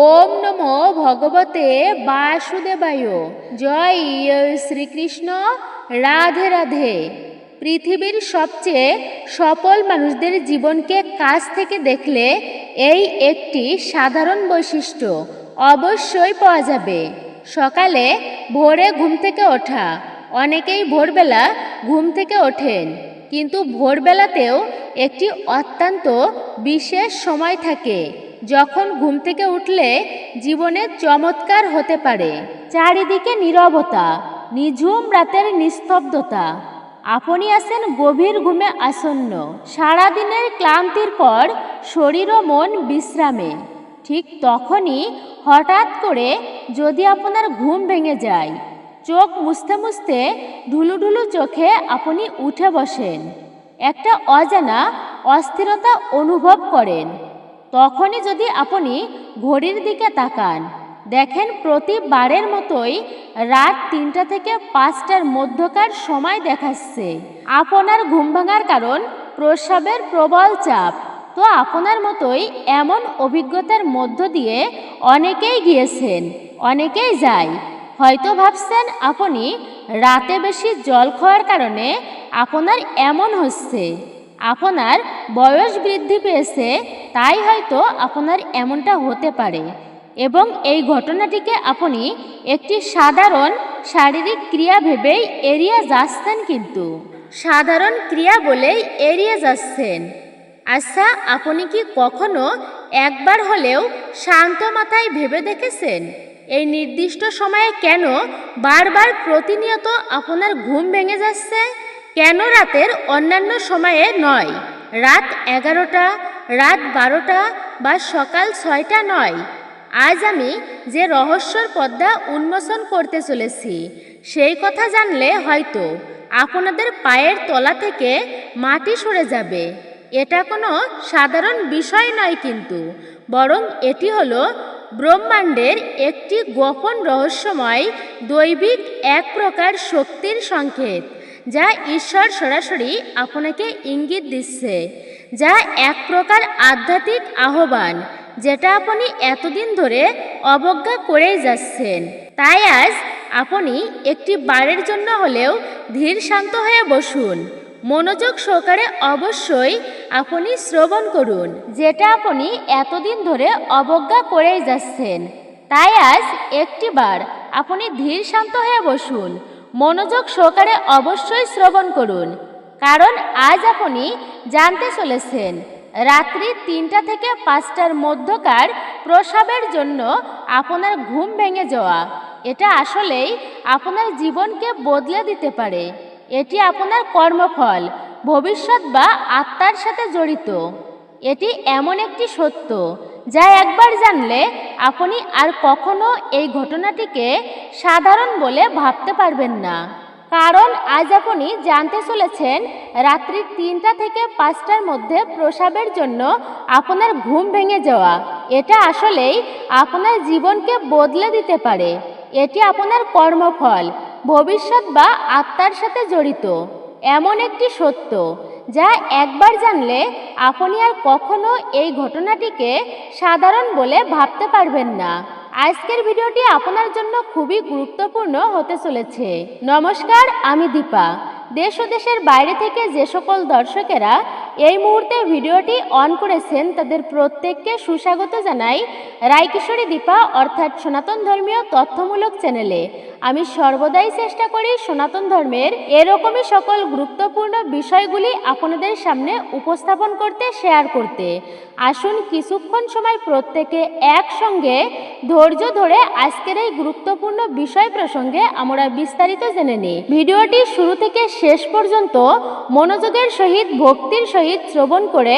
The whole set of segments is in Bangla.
ওম নমো ভগবতে বাসুদেবায়। জয় শ্রীকৃষ্ণ। রাধে রাধে। পৃথিবীর সবচেয়ে সফল মানুষদের জীবনকে কাছ থেকে দেখলে এই একটি সাধারণ বৈশিষ্ট্য অবশ্যই পাওয়া যাবে। সকালে ভোরে ঘুম থেকে ওঠা। অনেকেই ভোরবেলা ঘুম থেকে ওঠেন। কিন্তু ভোরবেলাতেও একটি অত্যন্ত বিশেষ সময় থাকে। যখন ঘুম থেকে উঠলে জীবনে চমৎকার হতে পারে। চারিদিকে নীরবতা, নিঝুম রাতের নিস্তব্ধতা। আপনি আছেন গভীর ঘুমে আসন্ন। সারাদিনের ক্লান্তির পর শরীর ও মন বিশ্রামে। ঠিক তখনই হঠাৎ করে যদি আপনার ঘুম ভেঙে যায়, চোখ মুছতে মুছতে ঢুলুঢুলু চোখে আপনি উঠে বসেন। একটা অজানা অস্থিরতা অনুভব করেন। তখনই যদি আপনি ঘড়ির দিকে তাকান, দেখেন প্রতিবারের মতোই রাত তিনটা থেকে পাঁচটার মধ্যকার সময় দেখাচ্ছে। আপনার ঘুম ভাঙার কারণ প্রস্রাবের প্রবল চাপ। তো আপনার মতোই এমন অভিজ্ঞতার মধ্য দিয়ে অনেকেই গিয়েছেন, অনেকেই যায়। হয়তো ভাবছেন আপনি রাতে বেশি জল খাওয়ার কারণে আপনার এমন হচ্ছে। আপনার বয়স বৃদ্ধি পেয়েছে, তাই হয়তো আপনার এমনটা হতে পারে। এবং এই ঘটনাটিকে আপনি একটি সাধারণ শারীরিক ক্রিয়া ভেবেই এড়িয়ে যাচ্ছেন কিন্তু। সাধারণ ক্রিয়া বলেই এড়িয়ে যাচ্ছেন। আচ্ছা আপনি কি কখনো একবার হলেও শান্ত মাথায় ভেবে দেখেছেন? এই নির্দিষ্ট সময়ে কেন বারবার প্রতিনিয়ত আপনার ঘুম ভেঙে যাচ্ছে? কেন রাতের অন্যান্য সময়ে নয়? রাত এগারোটা, রাত বারোটা বা সকাল ছয়টা নয়। আজ আমি যে রহস্যর পদ্মা উন্মোচন করতে চলেছি, সেই কথা জানলে হয়তো আপনাদের পায়ের তলা থেকে মাটি সরে যাবে। এটা কোনো সাধারণ বিষয় নয় কিন্তু, বরং এটি হলো ব্রহ্মাণ্ডের একটি গোপন রহস্যময় দৈবিক এক প্রকার শক্তির সংকেত। যা ঈশ্বর সরাসরি আপনাকে ইঙ্গিত দিচ্ছে, যা এক প্রকার আধ্যাত্মিক আহ্বান, যেটা আপনি এতদিন ধরে অবজ্ঞা করেই যাচ্ছেন। তাই আজ আপনি একটি বারের জন্য হলেও ধীর শান্ত হয়ে বসুন। মনোযোগ সহকারে অবশ্যই আপনি শ্রবণ করুন, যেটা আপনি এতদিন ধরে অবজ্ঞা করেই যাচ্ছেন। তাই আজ একটি বার আপনি ধীর শান্ত হয়ে বসুন। মনোযোগ সহকারে অবশ্যই শ্রবণ করুন। কারণ আজ আপনি জানতে চলেছেন, রাত্রি তিনটা থেকে পাঁচটার মধ্যকার প্রসাবের জন্য আপনার ঘুম ভেঙে যাওয়া। এটা আসলেই আপনার জীবনকে বদলে দিতে পারে। এটি আপনার কর্মফল, ভবিষ্যৎ বা আত্মার সাথে জড়িত। এটি এমন একটি সত্য যা একবার জানলে আপনি আর কখনো এই ঘটনাটিকে সাধারণ বলে ভাবতে পারবেন না। কারণ আজ আপনি জানতে চলেছেন রাত্রি তিনটা থেকে পাঁচটার মধ্যে প্রসাবের জন্য আপনার ঘুম ভেঙে যাওয়া। এটা আসলেই আপনার জীবনকে বদলে দিতে পারে। এটি আপনার কর্মফল, ভবিষ্যৎ বা আত্মার সাথে জড়িত। এমন একটি সত্য যা একবার জানলে আপনি আর কখনো এই ঘটনাটিকে সাধারণ বলে ভাবতে পারবেন না। আজকের ভিডিওটি আপনার জন্য খুবই গুরুত্বপূর্ণ হতে চলেছে। নমস্কার, আমি দীপা। দেশ ও দেশের বাইরে থেকে যে সকল দর্শকেরা এই মুহূর্তে ভিডিওটি অন করেছেন, তাদের প্রত্যেককে সুস্বাগত জানাই রায়কিশোরী দীপা অর্থাৎ সনাতন ধর্মীয় তথ্যমূলক চ্যানেলে। আমি সর্বদাই চেষ্টা করি সনাতন ধর্মের এরকমই সকল গুরুত্বপূর্ণ বিষয়গুলি আপনাদের সামনে উপস্থাপন করতে, শেয়ার করতে। আসুন কিছুক্ষণ সময় প্রত্যেকে একসঙ্গে ধৈর্য ধরে আজকের এই গুরুত্বপূর্ণ বিষয় প্রসঙ্গে আমরা বিস্তারিত জেনে নিই। ভিডিওটি শুরু থেকে শেষ পর্যন্ত মনোযোগের সহিত, ভক্তির সহিত শ্রবণ করে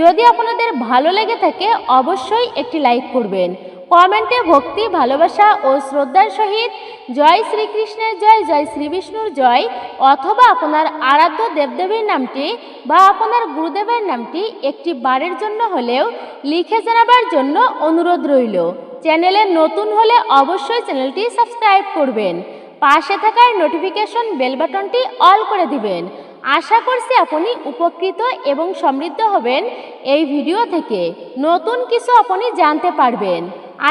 যদি আপনাদের ভালো লেগে থাকে, অবশ্যই একটি লাইক করবেন। কমেন্টে ভক্তি, ভালোবাসা ও শ্রদ্ধার সহিত জয় শ্রীকৃষ্ণের জয় জয় শ্রীবিষ্ণুর জয় অথবা আপনার আরাধ্য দেবদেবীর নামটি বা আপনার গুরুদেবের নামটি একটি বারের জন্য হলেও লিখে জানাবার জন্য অনুরোধ রইল। চ্যানেলে নতুন হলে অবশ্যই চ্যানেলটি সাবস্ক্রাইব করবেন। পাশে থাকার নোটিফিকেশন বেল বাটনটি অল করে দিবেন। আশা করছি আপনি উপকৃত এবং সমৃদ্ধ হবেন এই ভিডিও থেকে। নতুন কিছু আপনি জানতে পারবেন।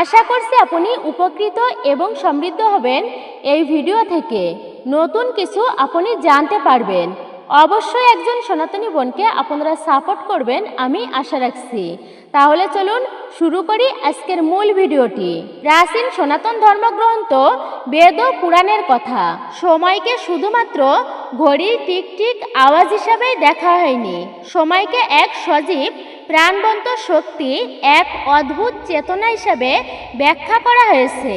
আশা করছি আপনি উপকৃত এবং সমৃদ্ধ হবেন এই ভিডিও থেকে। নতুন কিছু আপনি জানতে পারবেন। অবশ্যই একজন সনাতনী বোনকে আপনারা সাপোর্ট করবেন, আমি আশা রাখছি। তাহলে চলুন শুরু করি আজকের মূল ভিডিওটি। প্রাচীন সনাতন ধর্মগ্রন্থ বেদ ও পুরাণের কথা। সময়কে শুধুমাত্র ঘড়ির টিক টিক আওয়াজ হিসাবেই দেখা হয়নি। সময়কে এক সজীব, প্রাণবন্ত শক্তি, এক অদ্ভুত চেতনা হিসাবে ব্যাখ্যা করা হয়েছে।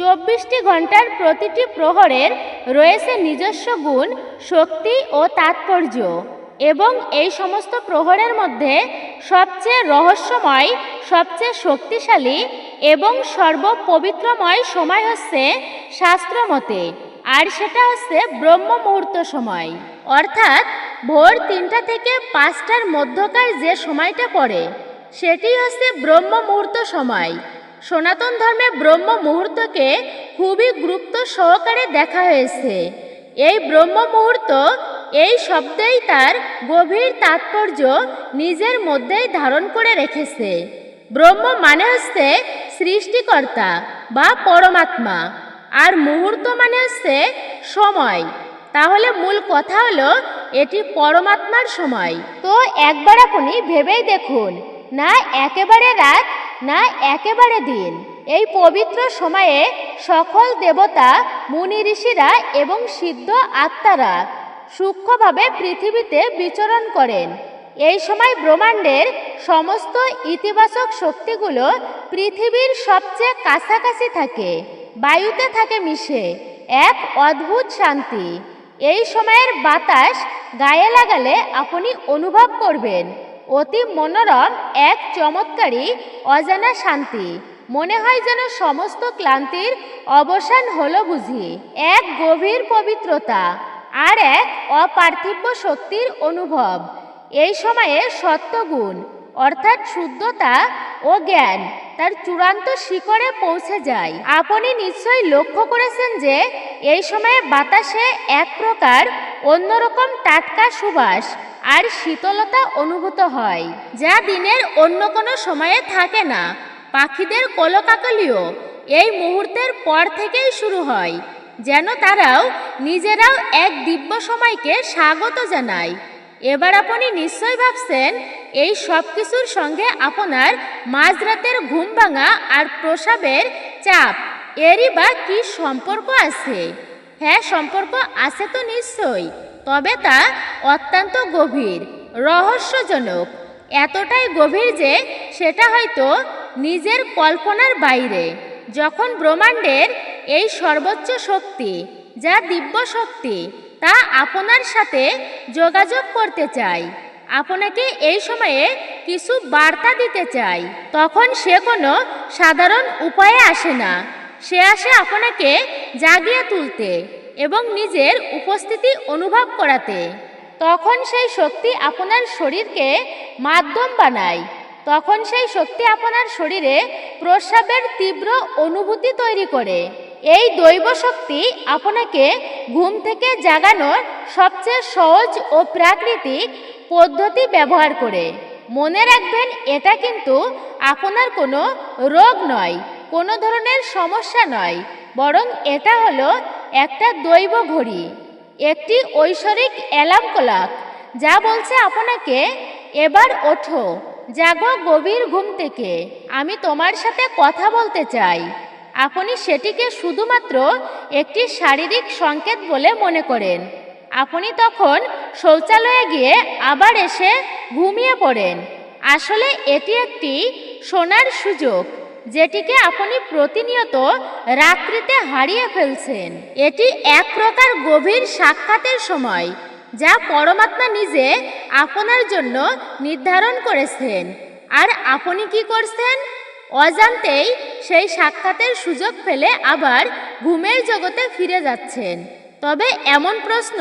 চব্বিশটি ঘণ্টার প্রতিটি প্রহরের রয়েছে নিজস্ব গুণ, শক্তি ও তাৎপর্য এবং এই সমস্ত প্রহরের মধ্যে সবচেয়ে রহস্যময়, সবচেয়ে শক্তিশালী এবং সর্বপবিত্রময় সময় হচ্ছে শাস্ত্রমতে আর সেটা হচ্ছে ব্রহ্ম মুহূর্ত সময় অর্থাৎ ভোর তিনটা থেকে পাঁচটার মধ্যকার যে সময়টা পড়ে, সেটি হচ্ছে ব্রহ্ম মুহূর্ত সময় সনাতন ধর্মে ব্রহ্ম মুহূর্তকে খুবই গুরুত্ব সহকারে দেখা হয়েছে। এই ব্রহ্ম মুহূর্ত, এই শব্দেই তার গভীর তাৎপর্য নিজের মধ্যেই ধারণ করে রেখেছে। ব্রহ্ম মানে হচ্ছে সৃষ্টিকর্তা বা পরমাত্মা, আর মুহূর্ত মানে হচ্ছে সময়। তাহলে মূল কথা হলো, এটি পরমাত্মার সময়। তো একবার আপনি ভেবেই দেখুন, না একেবারে রাত না একেবারে দিন। এই পবিত্র সময়ে সকল দেবতা, মুনি ঋষিরা এবং সিদ্ধ আত্মারা সূক্ষ্মভাবে পৃথিবীতে বিচরণ করেন। এই সময় ব্রহ্মাণ্ডের সমস্ত ইতিবাচক শক্তিগুলো পৃথিবীর সবচেয়ে কাছাকাছি থাকে, বায়ুতে থাকে মিশে, এক অদ্ভুত শান্তি। এই সময়ের বাতাস গায়ে লাগালে আপনি অনুভব করবেন। অতি মনোরম, এক চমৎকারী, অজানা শান্তি। মনে হয় যেন সমস্ত ক্লান্তির অবসান হলো বুঝি। এক গভীর পবিত্রতা আর এক অপার্থিব্য শক্তির অনুভব। এই সময়ে সত্যগুণ, অর্থাৎ শুদ্ধতা ও জ্ঞান, তার চূড়ান্ত শিখরে পৌঁছে যায়। আপনি নিশ্চয়ই লক্ষ্য করেছেন যে, এই সময়ে বাতাসে এক প্রকার অন্যরকম টাটকা সুবাস আর শীতলতা অনুভূত হয়, যা দিনের অন্য কোনো সময়ে থাকে না। পাখিদের কলকাকলিও এই মুহূর্তের পর থেকেই শুরু হয়, যেন তারাও নিজেরাও এক দিব্য সময়কে স্বাগত জানায়। এবার আপনি নিশ্চয় ভাবছেন, এই সব কিছুর সঙ্গে আপনার মাঝরাতের ঘুম ভাঙা আর প্রসাবের চাপ, এরই বা কি সম্পর্ক আছে? হ্যাঁ সম্পর্ক আছে তো নিশ্চয়ই। তবে তা অত্যন্ত গভীর, রহস্যজনক। এতটাই গভীর যে সেটা হয়তো নিজের কল্পনার বাইরে। যখন ব্রহ্মাণ্ডের এই সর্বোচ্চ শক্তি, যা দিব্য শক্তি, তা আপনার সাথে যোগাযোগ করতে চাই আপনাকে এই সময়ে কিছু বার্তা দিতে চাই তখন সে কোনো সাধারণ উপায়ে আসে না। সে আসে আপনাকে জাগিয়ে তুলতে। এবং নিজের উপস্থিতি অনুভব করাতে। তখন সেই শক্তি আপনার শরীরকে মাধ্যম বানায়। তখন সেই শক্তি আপনার শরীরে প্রস্রাবের তীব্র অনুভূতি তৈরি করে। এই দৈব শক্তি আপনাকে ঘুম থেকে জাগানোর সবচেয়ে সহজ ও প্রাকৃতিক পদ্ধতি ব্যবহার করে। মনে রাখবেন, এটা কিন্তু আপনার কোনো রোগ নয়, কোনো ধরনের সমস্যা নয়, বরং এটা হলো একটা দৈব ঘড়ি, একটি ঐশ্বরিক অ্যালার্ম ক্লক, যা বলছে আপনাকে, এবার ওঠো, জাগো গভীর ঘুম থেকে, আমি তোমার সাথে কথা বলতে চাই। আপনি সেটিকে শুধুমাত্র একটি শারীরিক সংকেত বলে মনে করেন। আপনি তখন শৌচালয়ে গিয়ে আবার এসে ঘুমিয়ে পড়েন। আসলে এটি একটি সোনার সুযোগ। যেটিকে আপনি প্রতিনিয়ত রাত্রিতে হারিয়ে ফেলছেন। এটি এক প্রকার গভীর সাক্ষাতের সময়, যা পরমাত্মা নিজে আপনার জন্য নির্ধারণ করেছেন। আর আপনি কি করছেন? অজান্তেই সেই সাক্ষাতের সুযোগ ফেলে আবার ঘুমের জগতে ফিরে যাচ্ছেন। তবে এমন প্রশ্ন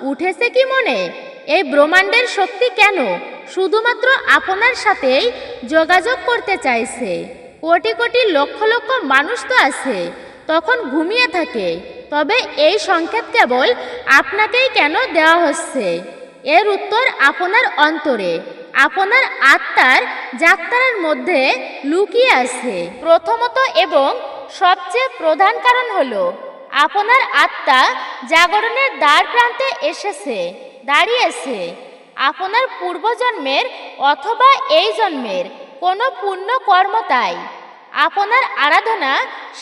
উঠেছে কি মনে? এই ব্রহ্মাণ্ডের শক্তি কেন? শুধুমাত্র আপনার সাথেই যোগাযোগ করতে চাইছে। কোটি কোটি লক্ষ লক্ষ মানুষ তো আছে। তখন ঘুমিয়ে থাকে। তবে এই সংকেত কেবল আপনাকেই কেন দেওয়া হচ্ছে? এর উত্তর আপনার অন্তরে। আপনার আত্মার যাত্রার মধ্যে লুকিয়ে আছে। প্রথমত এবং সবচেয়ে প্রধান কারণ হলো, আপনার আত্মা জাগরণের দ্বার প্রান্তে এসেছে, দাঁড়িয়েছে। আপনার পূর্বজন্মের অথবা এই জন্মের কোনো পুণ্য কর্ম তাই। আপনার আরাধনা,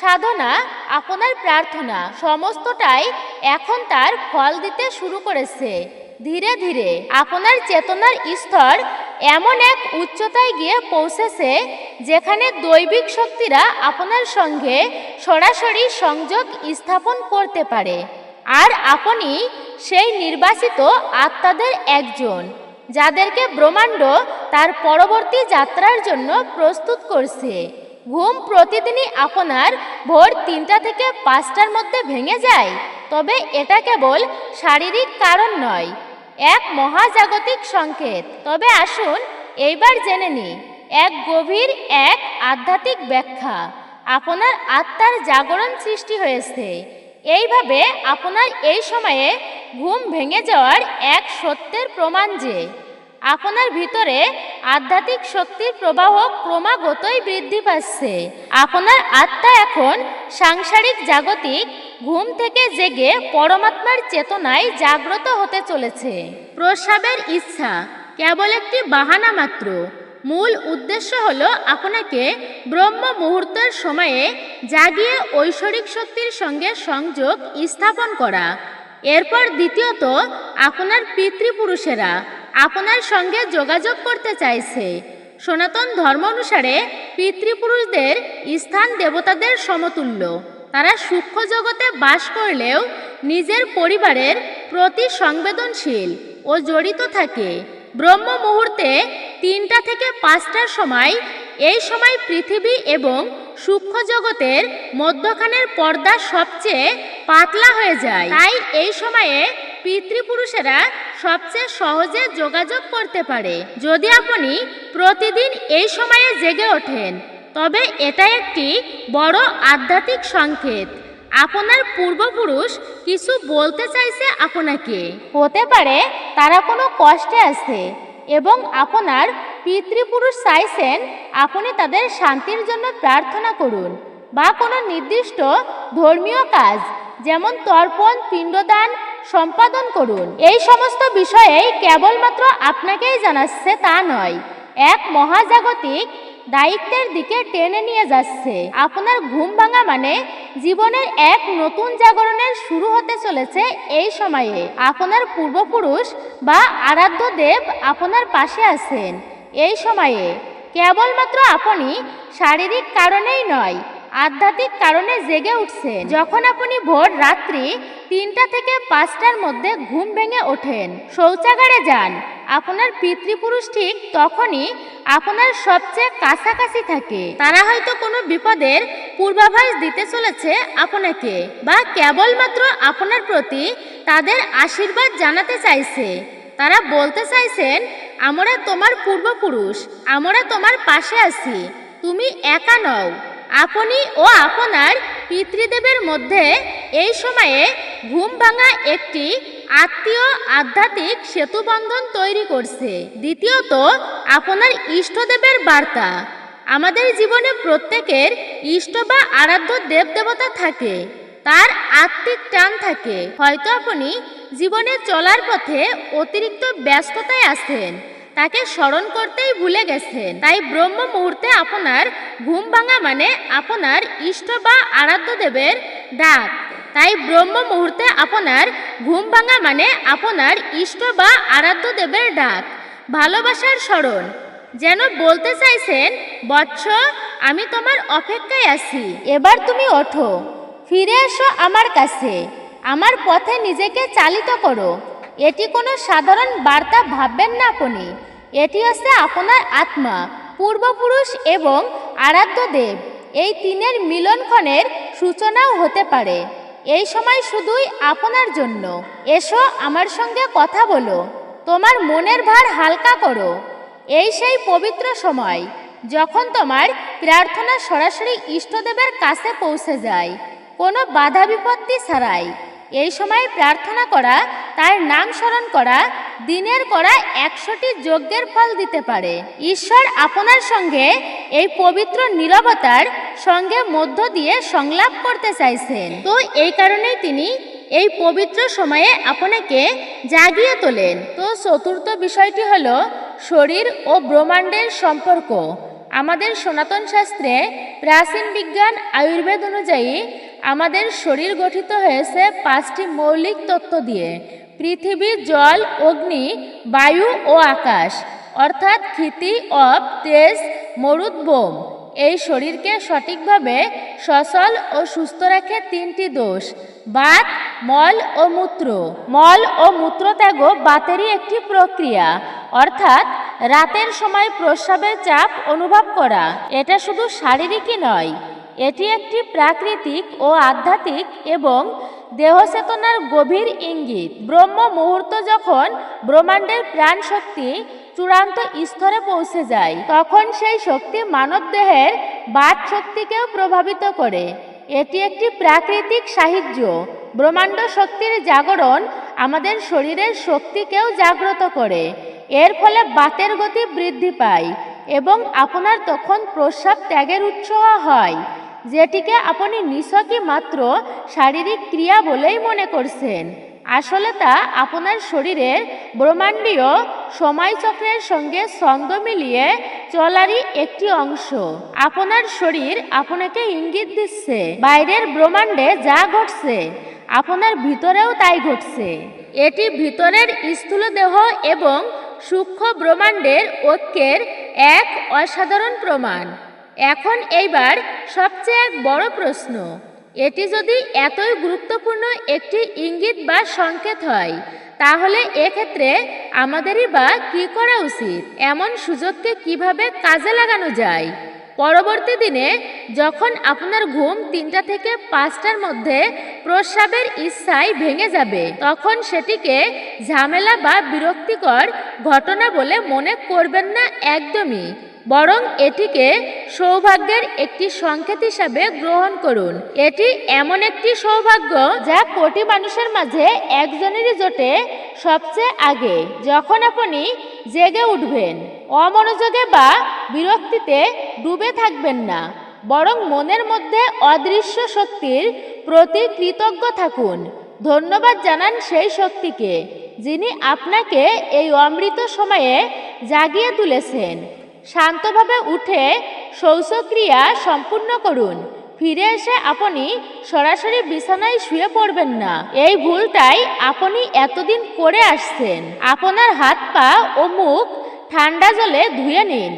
সাধনা, আপনার প্রার্থনা সমস্তটাই এখন তার ফল দিতে শুরু করেছে। ধীরে ধীরে আপনার চেতনার স্তর এমন এক উচ্চতায় গিয়ে পৌঁছেছে যেখানে দৈবিক শক্তিরা আপনার সঙ্গে সরাসরি সংযোগ স্থাপন করতে পারে। আর আপনি সেই নির্বাচিত আত্মাদের একজন। যাদেরকে ব্রহ্মাণ্ড তার পরবর্তী যাত্রার জন্য প্রস্তুত করছে। ঘুম প্রতিদিনই আপনার ভোর তিনটা থেকে পাঁচটার মধ্যে ভেঙে যায়। তবে এটা কেবল শারীরিক কারণ নয়, এক মহাজাগতিক সংকেত। তবে আসুন এইবার জেনে নি এক গভীর, এক আধ্যাত্মিক ব্যাখ্যা। আপনার আত্মার জাগরণ সৃষ্টি হয়েছে। এইভাবে আপনার এই সময়ে ঘুম ভেঙে যাওয়ার এক সত্যের প্রমাণ যে, আপনার ভিতরে আধ্যাত্মিক শক্তির প্রবাহ ক্রমাগতই বৃদ্ধি পাচ্ছে। আপনার আত্মা এখন সাংসারিক জাগতিক ঘুম থেকে জেগে পরমাত্মার চেতনায় জাগ্রত হতে চলেছে। প্রস্রাবের ইচ্ছা কেবল একটি বাহানা মাত্র। মূল উদ্দেশ্য হল আপনাকে ব্রহ্ম মুহূর্তের সময়ে জাগিয়ে ঐশ্বরিক শক্তির সঙ্গে সংযোগ স্থাপন করা। এরপর দ্বিতীয়ত, আপনার পিতৃপুরুষেরা আপনার সঙ্গে যোগাযোগ করতে চাইছে। সনাতন ধর্ম অনুসারে পিতৃপুরুষদের স্থান দেবতাদের সমতুল্য। তারা সূক্ষ্ম জগতে বাস করলেও নিজের পরিবারের প্রতি সংবেদনশীল ও জড়িত থাকে। ব্রহ্ম মুহূর্তে তিনটা থেকে পাঁচটার সময়, এই সময় পৃথিবী এবং সূক্ষ্ম জগতের মধ্যখানের পর্দা সবচেয়ে পাতলা হয়ে যায়। তাই এই সময়ে পিতৃপুরুষেরা সবচেয়ে সহজে যোগাযোগ করতে পারে। যদি আপনি প্রতিদিন এই সময়ে জেগে ওঠেন, তবে এটা একটি বড় আধ্যাত্মিক সংকেত। আপনার পূর্বপুরুষ কিছু বলতে চাইছে আপনাকে। হতে পারে তারা কোনো কষ্টে আছে এবং আপনার পিতৃপুরুষ চাইছেন আপনি তাদের শান্তির জন্য প্রার্থনা করুন বা কোনো নির্দিষ্ট ধর্মীয় কাজ, যেমন তর্পণ, পিণ্ডদান, সম্পাদন করুন। এই সমস্ত বিষয়েই কেবলমাত্র আপনাকেই জানাচ্ছে তা নয়, এক মহাজাগতিক দায়িত্বের দিকে টেনে নিয়ে যাচ্ছে। আপনার ঘুম ভাঙা মানে জীবনের এক নতুন জাগরণের শুরু হতে চলেছে এই সময়ে। আপনার পূর্বপুরুষ বা আরাধ্য দেব আপনার পাশে আছেন। এই সময়ে কেবলমাত্র আপনি শারীরিক কারণেই নয় আধ্যাত্মিক কারণে জেগে উঠছেন যখন আপনি ভোর রাত্রি তিনটা থেকে পাঁচটার মধ্যে ঘুম ভেঙে ওঠেন, শৌচাগারে যান, আপনার পিতৃপুরুষ ঠিক তখনই আপনার সবচেয়ে কাছাকাছি থাকে। তারা হয়তো কোনো বিপদের পূর্বাভাস দিতে চলেছে আপনাকে বা কেবলমাত্র আপনার প্রতি তাদের আশীর্বাদ জানাতে চাইছে। তারা বলতে চাইছেন, আমরা তোমার পূর্বপুরুষ, আমরা তোমার পাশে আছি, তুমি একা নও। আপনি ও আপনার পিতৃদেবের মধ্যে এই সময়ে ঘুম ভাঙা একটি আত্মীয় আধ্যাত্মিক সেতুবন্ধন তৈরি করছে। দ্বিতীয়ত, আপনার ইষ্টদেবের বার্তা। আমাদের জীবনে প্রত্যেকের ইষ্ট বা আরাধ্য দেবদেবতা থাকে, তার আত্মিক টান থাকে। হয়তো আপনি জীবনে চলার পথে অতিরিক্ত ব্যস্ততায় আছেন তাকে স্মরণ করতেই ভুলে গেছেন। তাই ব্রহ্ম মুহূর্তে আপনার ঘুম ভাঙা মানে আপনার ইষ্ট বা আরাধ্য দেবের ডাক। তাই ব্রহ্ম মুহূর্তে আপনার ঘুম ভাঙা মানে আপনার ইষ্ট বা আরাধ্য দেবের ডাক। ভালোবাসার স্মরণ। যেন বলতে চাইছেন, বৎস, আমি তোমার অপেক্ষায় আছি। এবার তুমি ওঠো। ফিরে এসো আমার কাছে। আমার পথে নিজেকে চালিত করো। এটি কোনো সাধারণ বার্তা ভাববেন না আপনি। এটি হচ্ছে আপনার আত্মা, পূর্বপুরুষ এবং আরাধ্য দেব। এই তিনের মিলনক্ষণের সূচনাও হতে পারে। এই সময় শুধুই আপনার জন্য। এসো আমার সঙ্গে কথা বলো। তোমার মনের ভার হালকা করো। এই সেই পবিত্র সময় যখন তোমার প্রার্থনা সরাসরি ইষ্টদেবের কাছে পৌঁছে যায়। কোনো বাধা বিপত্তি ছাড়াই এই সময় প্রার্থনা করা, তার নাম স্মরণ করা, দিনের করা একশোটি যজ্ঞের ফল দিতে পারে। ঈশ্বর আপনার সঙ্গে এই পবিত্র নীরবতার সঙ্গে মধ্য দিয়ে সংলাপ করতে চাইছেন। তো এই কারণেই তিনি এই পবিত্র সময়ে আপনাকে জাগিয়ে তোলেন। তো চতুর্থ বিষয়টি হল শরীর ও ব্রহ্মাণ্ডের সম্পর্ক। আমাদের সনাতন শাস্ত্রে প্রাচীন বিজ্ঞান আয়ুর্বেদ অনুযায়ী আমাদের শরীর গঠিত হয়েছে পাঁচটি মৌলিক তত্ত্ব দিয়ে। পৃথিবী, জল, অগ্নি, বায়ু ও আকাশ। অর্থাৎ ক্ষিতি অপ, তেজ, মরুদ, বোম। এই শরীরকে সঠিকভাবে সচল ও সুস্থ রাখে তিনটি দোষ। বাত, মল ও মূত্র। মল ও মূত্রত্যাগও বাতেরই একটি প্রক্রিয়া। অর্থাৎ রাতের সময় প্রস্রাবের চাপ অনুভব করা। এটা শুধু শারীরিকই নয় এটি একটি প্রাকৃতিক ও আধ্যাত্মিক এবং দেহচেতনার গভীর ইঙ্গিত। ব্রহ্ম মুহূর্ত যখন ব্রহ্মাণ্ডের প্রাণ শক্তি চূড়ান্ত স্তরে পৌঁছে যায়, তখন সেই শক্তি মানব দেহের বাদ শক্তিকেও প্রভাবিত করে। এটি একটি প্রাকৃতিক সাহায্য ব্রহ্মাণ্ড শক্তির জাগরণ আমাদের শরীরের শক্তিকেও জাগ্রত করে। এর ফলে বাতের গতি বৃদ্ধি পায় এবং আপনার তখন প্রস্রাব ত্যাগের উৎসাহ হয়। যেটিকে আপনি নিছকই মাত্র শারীরিক ক্রিয়া বলেই মনে করছেন আসলে তা আপনার শরীরের ব্রহ্মাণ্ডীয় সময়চক্রের সঙ্গে ছন্দ মিলিয়ে চলারই একটি অংশ। আপনার শরীর আপনাকে ইঙ্গিত দিচ্ছে বাইরের ব্রহ্মাণ্ডে যা ঘটছে আপনার ভিতরেও তাই ঘটছে। এটি ভিতরের স্থূল দেহ এবং সূক্ষ্ম ব্রহ্মাণ্ডের ঐক্যের এক অসাধারণ প্রমাণ। এখন এইবার সবচেয়ে এক বড় প্রশ্ন। এটি যদি এতই গুরুত্বপূর্ণ একটি ইঙ্গিত বা সংকেত হয়, তাহলে এক্ষেত্রে আমাদেরই বা কি করা উচিত? এমন সুযোগকে কীভাবে কাজে লাগানো যায়? পরবর্তী দিনে যখন আপনার ঘুম তিনটা থেকে পাঁচটার মধ্যে প্রস্রাবের ইচ্ছায় ভেঙে যাবে, তখন সেটিকে ঝামেলা বা বিরক্তিকর ঘটনা বলে মনে করবেন না একদমই। বরং এটিকে সৌভাগ্যের একটি সংকেত হিসাবে গ্রহণ করুন। এটি এমন একটি সৌভাগ্য যা কোটি মানুষের মাঝে একজনেরই জোটে সবচেয়ে আগে, যখন আপনি জেগে উঠবেন, অমনোযোগে বা বিরক্তিতে ডুবে থাকবেন না, বরং মনের মধ্যে অদৃশ্য শক্তির প্রতি কৃতজ্ঞ থাকুন। ধন্যবাদ জানান সেই শক্তিকে, যিনি আপনাকে এই অমৃত সময়ে জাগিয়ে তুলেছেন। শান্তভাবে উঠে শৌচক্রিয়া সম্পূর্ণ করুন। ফিরে এসে আপনি সরাসরি বিছানায় শুয়ে পড়বেন না। এই ভুলটাই আপনি এতদিন করে আসছেন। আপনার হাত পা ও মুখ ঠান্ডা জলে ধুয়ে নিন।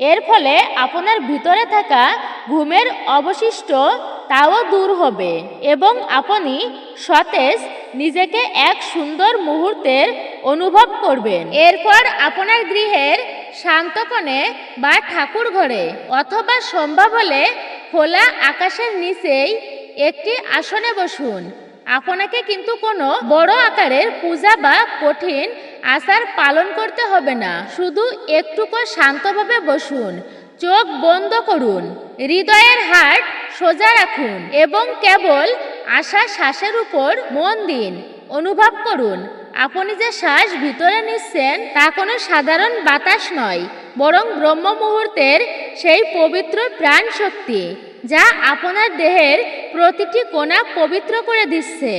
এর ফলে আপনার ভিতরে থাকা ঘুমের অবশিষ্ট তাও দূর হবে এবং আপনি সতেজ নিজেকে এক সুন্দর মুহূর্তের অনুভব করবেন। এরপর আপনার গৃহের শান্ত কোণে বা ঠাকুর ঘরে অথবা সম্ভব হলে খোলা আকাশের নিচেই একটি আসনে বসুন। আপনাকে কিন্তু কোনো বড় আকারের পূজা বা কঠিন আচার পালন করতে হবে না। শুধু একটুকু শান্তভাবে বসুন, চোখ বন্ধ করুন, হৃদয়ের হাট সোজা রাখুন এবং কেবল আশা শ্বাসের উপর মন দিন, অনুভব করুন, আপনি যে শ্বাস ভিতরে নিচ্ছেন তা কোনো সাধারণ বাতাস নয়, বরং ব্রহ্ম মুহূর্তের সেই পবিত্র প্রাণ শক্তি যা আপনার দেহের প্রতিটি কোণা পবিত্র করে দিচ্ছে।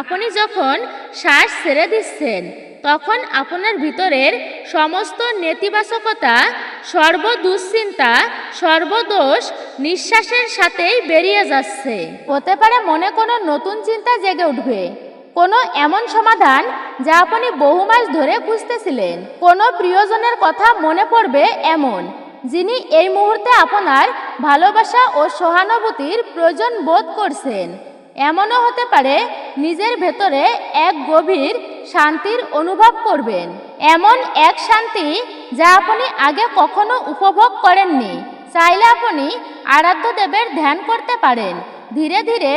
আপনি যখন শ্বাস ছেড়ে দিচ্ছেন তখন আপনার ভিতরের সমস্ত নেতিবাচকতা, সর্বদুশ্চিন্তা, সর্বদোষ নিঃশ্বাসের সাথেই বেরিয়ে যাচ্ছে। হতে পারে মনে কোনো নতুন চিন্তা জেগে উঠবে। কোনো এমন সমাধান যা আপনি বহু মাস ধরে খুঁজতেছিলেন। কোনো প্রিয়জনের কথা মনে পড়বে এমন, যিনি এই মুহূর্তে আপনার ভালোবাসা ও সহানুভূতির প্রয়োজন বোধ করছেন। এমনও হতে পারে নিজের ভেতরে এক গভীর শান্তির অনুভব করবেন। এমন এক শান্তি যা আপনি আগে কখনো উপভোগ করেননি। চাইলে আপনি আরাধ্য দেবের ধ্যান করতে পারেন। ধীরে ধীরে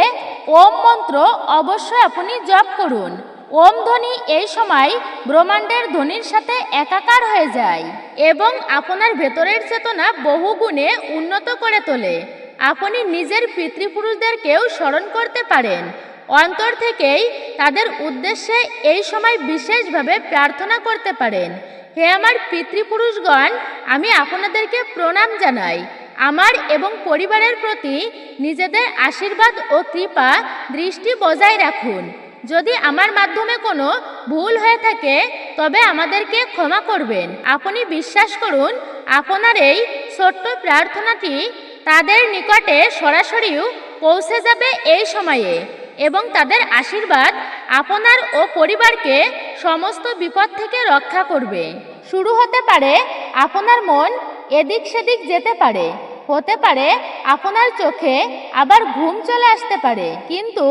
ওম মন্ত্র অবশ্যই আপনি জপ করুন। ওম ধ্বনি এই সময় ব্রহ্মাণ্ডের ধ্বনির সাথে একাকার হয়ে যায় এবং আপনার ভেতরের চেতনা বহু গুণে উন্নত করে তোলে। আপনি নিজের পিতৃপুরুষদেরকেও স্মরণ করতে পারেন। অন্তর থেকেই তাদের উদ্দেশ্যে এই সময় বিশেষভাবে প্রার্থনা করতে পারেন। হে আমার পিতৃপুরুষগণ, আমি আপনাদেরকে প্রণাম জানাই। আমার এবং পরিবারের প্রতি নিজেদের আশীর্বাদ ও কৃপা দৃষ্টি বজায় রাখুন। যদি আমার মাধ্যমে কোনো ভুল হয়ে থাকে, তবে আমাদেরকে ক্ষমা করবেন। আপনি বিশ্বাস করুন, আপনার এই ছোট্ট প্রার্থনাটি তাদের নিকটে সরাসরিও পৌঁছে যাবে এই সময়ে। এবং তাদের আশীর্বাদ আপনার ও পরিবারকে সমস্ত বিপদ থেকে রক্ষা করবে। শুরু হতে পারে আপনার মন এদিক সেদিক যেতে পারে। হতে পারে আপনার চোখে আবার ঘুম চলে আসতে পারে, কিন্তু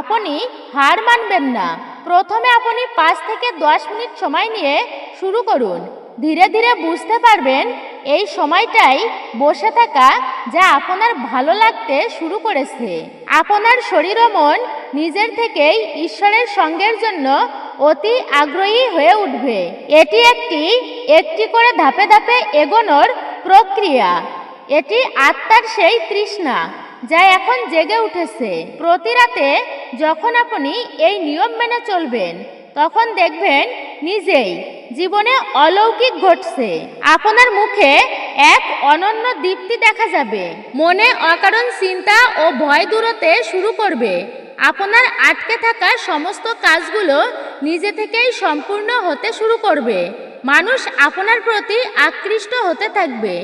আপনি হার মানবেন না। প্রথমে আপনি পাঁচ থেকে দশ মিনিট সময় নিয়ে শুরু করুন। ধীরে ধীরে বুঝতে পারবেন এই সময়টাই বসে থাকা যা আপনার ভালো লাগতে শুরু করেছে। আপনার শরীর ও মন নিজের থেকেই ঈশ্বরের সঙ্গের জন্য অতি আগ্রহী হয়ে উঠবে। এটি একটি একটি করে ধাপে ধাপে এগোনোর প্রক্রিয়া। এটি আত্মার সেই তৃষ্ণা যা এখন জেগে উঠেছে। প্রতি রাতে যখন আপনি এই নিয়ম মেনে চলবেন, তখন দেখবেন নিজেই জীবনে অলৌকিক ঘটছে। আপনার মুখে এক অনন্য দীপ্তি দেখা যাবে। মনে অকারণ চিন্তা ও ভয় দূরতে শুরু করবে। আপনার আটকে থাকা সমস্ত কাজগুলো নিজে থেকেই সম্পূর্ণ হতে শুরু করবে। মানুষ আপনার প্রতি আকৃষ্ট হতে থাকবে।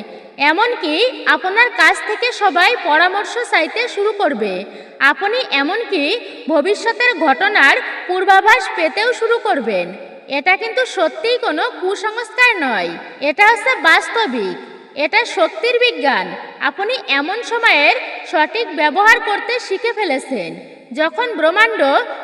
এমনকি আপনার কাছ থেকে সবাই পরামর্শ চাইতে শুরু করবে। আপনি এমনকি ভবিষ্যতের ঘটনার পূর্বাভাস পেতেও শুরু করবেন। এটা কিন্তু সত্যিই কোনো কুসংস্কার নয়। এটা হচ্ছে বাস্তবিক। এটা শক্তির বিজ্ঞান। আপনি এমন সময়ের সঠিক ব্যবহার করতে শিখে ফেলেছেন, যখন ব্রহ্মাণ্ড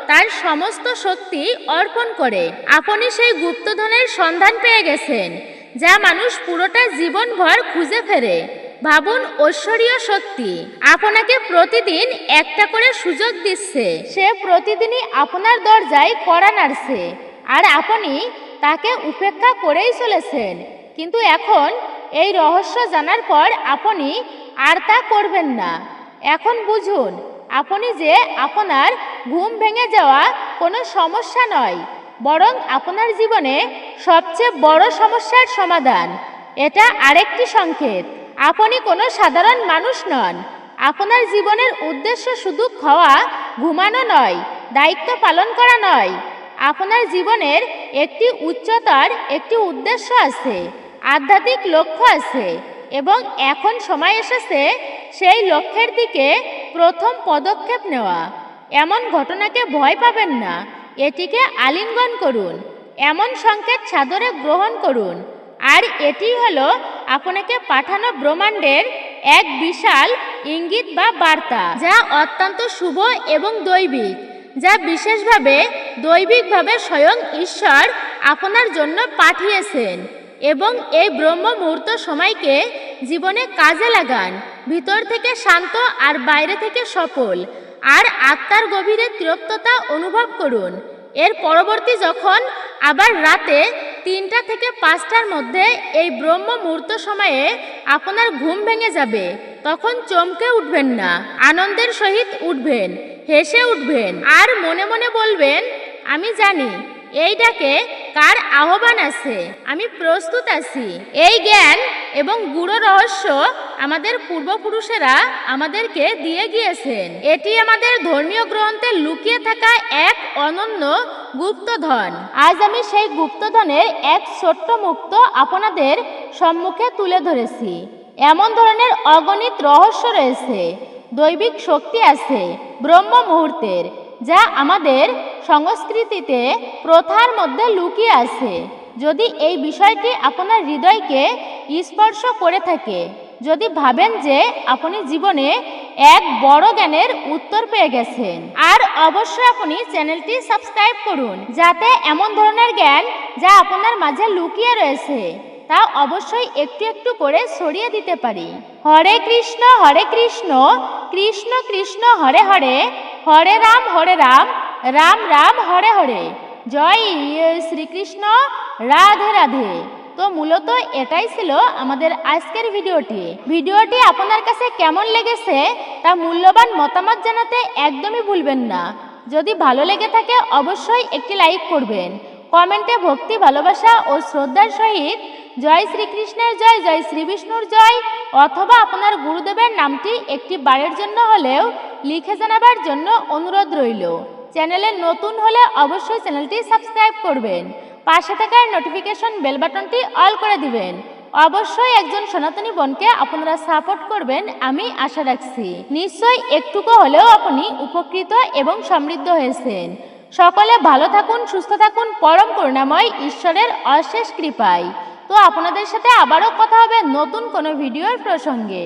তার সমস্ত শক্তি অর্পণ করে। আপনি সেই গুপ্তধনের সন্ধান পেয়ে গেছেন, যা মানুষ পুরোটা জীবনভর খুঁজে ফেরে। ভাবুন ঐশ্বরীয় শক্তি। আপনাকে প্রতিদিন একটা করে সুযোগ দিচ্ছে। সে প্রতিদিনই আপনার দরজায় কড়া নাড়ছে। আর আপনি তাকে উপেক্ষা করেই চলেছেন। কিন্তু এখন এই রহস্য জানার পর আপনি আর তা করবেন না। এখন বুঝুন, আপনি যে আপনার ঘুম ভেঙে যাওয়া কোনো সমস্যা নয়, বরং আপনার জীবনে সবচেয়ে বড় সমস্যার সমাধান। এটা আরেকটি সংকেত। আপনি কোনো সাধারণ মানুষ নন। আপনার জীবনের উদ্দেশ্য শুধু খাওয়া, ঘুমানো নয়, দায়িত্ব পালন করা নয়। আপনার জীবনের একটি উচ্চতার একটি উদ্দেশ্য আছে, আধ্যাত্মিক লক্ষ্য আছে এবং এখন সময় এসেছে সেই লক্ষ্যের দিকে প্রথম পদক্ষেপ নেওয়া। এমন ঘটনাকে ভয় পাবেন না, এটিকে আলিঙ্গন করুন, এমন সংকেত সাদরে গ্রহণ করুন। আর এটি হলো আপনাকে পাঠানো ব্রহ্মাণ্ডের এক বিশাল ইঙ্গিত বা বার্তা, যা অত্যন্ত শুভ এবং দৈবিক। যা বিশেষভাবে দৈবিকভাবে স্বয়ং ঈশ্বর আপনার জন্য পাঠিয়েছেন এবং এই ব্রহ্ম মুহূর্ত সময়কে জীবনে কাজে লাগান, ভিতর থেকে শান্ত আর বাইরে থেকে সফল। আর আত্মার গভীরে তৃপ্ততা অনুভব করুন। এর পরবর্তী যখন আবার রাতে তিনটা থেকে পাঁচটার মধ্যে এই ব্রহ্ম মুহূর্ত সময়ে আপনার ঘুম ভেঙে যাবে। তখন চমকে উঠবেন না। আনন্দের সহিত উঠবেন, হেসে উঠবেন। আর মনে মনে বলবেন, আমি জানি এই ডাকে কার আহ্বান আছে? আমি প্রস্তুত আছি। এই জ্ঞান এবং গুড় রহস্য আমাদের পূর্বপুরুষেরা আমাদেরকে দিয়ে গিয়েছেন। এটি আমাদের ধর্মীয় গ্রন্থে লুকিয়ে থাকা এক অনন্য গুপ্তধন। আজ আমি সেই গুপ্তধনের এক ছোট্ট মুক্ত আপনাদের সম্মুখে তুলে ধরেছি। এমন ধরনের অগণিত রহস্য রয়েছে। দৈবিক শক্তি আছে ব্রহ্ম মুহূর্তের যা আমাদের সংস্কৃতিতে প্রথার মধ্যে লুকিয়ে আছে। যদি এই বিষয়টি আপনার হৃদয়কে স্পর্শ করে থাকে, যদি ভাবেন যে আপনি জীবনে এক বড় জ্ঞানের উত্তর পেয়ে গেছেন, আর অবশ্যই আপনি চ্যানেলটি সাবস্ক্রাইব করুন, যাতে এমন ধরনের জ্ঞান যা আপনার মাঝে লুকিয়ে রয়েছে। তা অবশ্যই একটু একটু করে ছড়িয়ে দিতে পারি। হরে কৃষ্ণ হরে কৃষ্ণ কৃষ্ণ কৃষ্ণ, হরে হরে হরে রাম হরে রাম রাম রাম, হরে হরে। জয় শ্রীকৃষ্ণ, রাধে রাধে। তো মূলত এটাই ছিল আমাদের আজকের ভিডিওটি। ভিডিওটি আপনার কাছে কেমন লেগেছে তা মূল্যবান মতামত জানাতে একদমই ভুলবেন না। যদি ভালো লেগে থাকে অবশ্যই একটি লাইক করবেন। কমেন্টে ভক্তি, ভালোবাসা ও শ্রদ্ধার সহিত জয় শ্রীকৃষ্ণের জয় জয় শ্রী বিষ্ণুর জয়, অথবা আপনার গুরুদেবের নামটি একটি বারের জন্য হলেও লিখে জানাবার জন্য অনুরোধ রইল। চ্যানেলে নতুন হলে অবশ্যই চ্যানেলটি সাবস্ক্রাইব করবেন। পাশে থাকার নোটিফিকেশন বেল বাটনটি অল করে দিবেন। অবশ্যই একজন সনাতনী বোনকে আপনারা সাপোর্ট করবেন, আমি আশা রাখছি। নিশ্চয়ই একটুকু হলেও আপনি উপকৃত এবং সমৃদ্ধ হয়েছেন। সকলে ভালো থাকুন, সুস্থ থাকুন, পরম করুণাময় ঈশ্বরের অশেষ কৃপায়। তো আপনাদের সাথে আবারও কথা হবে নতুন কোনো ভিডিওর প্রসঙ্গে।